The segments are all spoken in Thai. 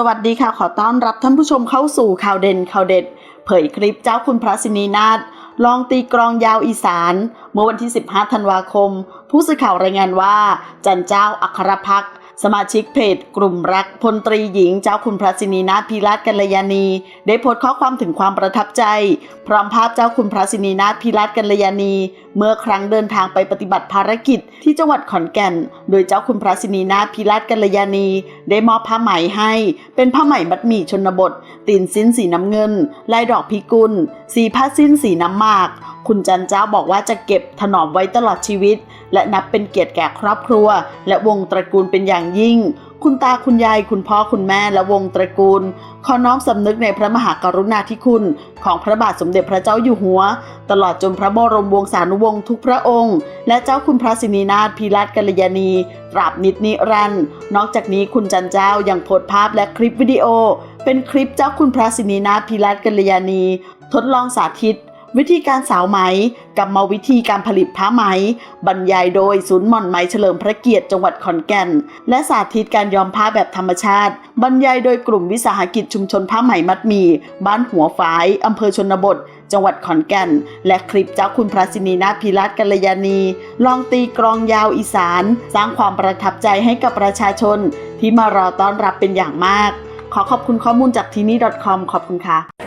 สวัสดีค่ะขอต้อนรับท่านผู้ชมเข้าสู่ข่าวเด่นข่าวเด็ด เผยคลิปเจ้าคุณพระสินีนาฏลองตีกรองยาวอีสาน เมื่อวันที่ 15 ธันวาคม ผู้สื่อข่าวรายงานว่า จันเจ้าอัครพักษ์ สมาชิกเพจกลุ่มรักพลตรีหญิงเจ้าคุณพระสินีนาถพีรัตกัลยาณี ได้โพสต์ข้อความถึงความประทับใจ พร้อมภาพเจ้าคุณพระสินีนาถพีรัตกัลยาณี เมื่อครั้งเดินทางไปปฏิบัติภารกิจที่จังหวัดขอนแก่น โดยเจ้าคุณพระสินีนาถพีรัตกัลยาณี ได้มอบผ้าไหมให้ เป็นผ้าไหมมัดหมี่ชนบทตีนสิ้นสีน้ำเงินลายดอกพิกุล สีผ้าสิ้นสีน้ำหมาก คุณจันเจ้าบอกว่าจะเก็บถนอมไว้ตลอดชีวิต และนับเป็นเกียรติแก่ครอบครัว และวงตระกูลเป็นอย่างยิ่ง คุณตาคุณยายคุณพ่อคุณแม่และวงตระกูล ขอน้อมสำนึกในพระมหากรุณาธิคุณ ของพระบาทสมเด็จพระเจ้าอยู่หัว ตลอดจนพระบรมวงศานุวงศ์ทุกพระองค์ และเจ้าคุณพระสินีนาถพีรัตกัลยาณี ตราบนิดนิรันดร์นอกจากนี้คุณจันเจ้ายังโพสภาพและคลิปวิดีโอ เป็นคลิปเจ้าคุณพระสินีนาถพีรัตกัลยาณี ทดลองสาธิต วิธีการสาวไหมกรรมวิธีการผลิตผ้าไหม บรรยายโดยศูนย์หม่อนไหมเฉลิมพระเกียรติจังหวัดขอนแก่น และสาธิตการย้อมผ้าแบบธรรมชาติ บรรยายโดยกลุ่มวิสาหกิจชุมชนผ้าไหมมัดมี บ้านหัวฝายอำเภอชนบท จังหวัดขอนแก่น และคลิปเจ้าคุณพระสินีนาพิรัตกัลยาณี ลองตีกรองยาวอีสาน สร้างความประทับใจให้กับประชาชน ที่มารอต้อนรับเป็นอย่างมาก ขอขอบคุณข้อมูลจากทีนี่ .com ขอบคุณค่ะ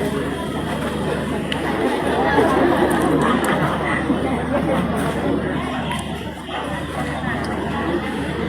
Thank you.